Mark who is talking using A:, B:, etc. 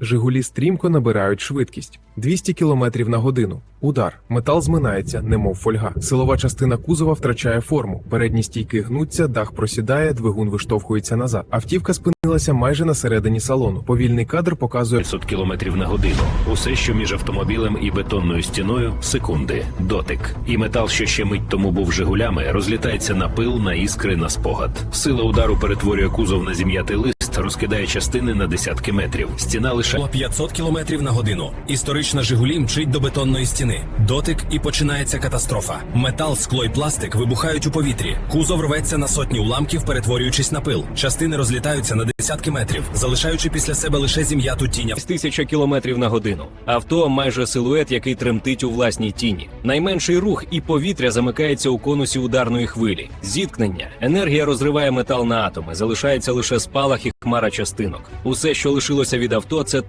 A: Жигулі стрімко набирають швидкість 200 км на годину. Удар. Метал зминається, немов фольга. Силова частина кузова втрачає форму. Передні стійки гнуться, дах просідає, двигун виштовхується назад. Автівка спинилася майже на середині салону. Повільний кадр показує
B: 500 км на годину. Усе, що між автомобілем і бетонною стіною секунди, дотик. І метал, що ще мить тому був Жигулями, розлітається на пил, на іскри, на спогад. Сила удару перетворює кузов на зім'ятий лист, розкидає частини на десятки метрів. Стіна лише
C: Було 500 км на годину. Історична Жигулі мчить до бетонної стіни. Дотик і починається катастрофа. Метал, скло і пластик вибухають у повітрі. Кузов рветься на сотні уламків, перетворюючись на пил. Частини розлітаються на десятки метрів, залишаючи після себе лише зім'яту тінь.
D: тисяча кілометрів на годину. Авто майже силует, який тремтить у власній тіні. Найменший рух і повітря замикається у конусі ударної хвилі. Зіткнення. Енергія розриває метал на атоми. Залишається лише спалах і хмара частинок. Усе, що лишилося від авто, це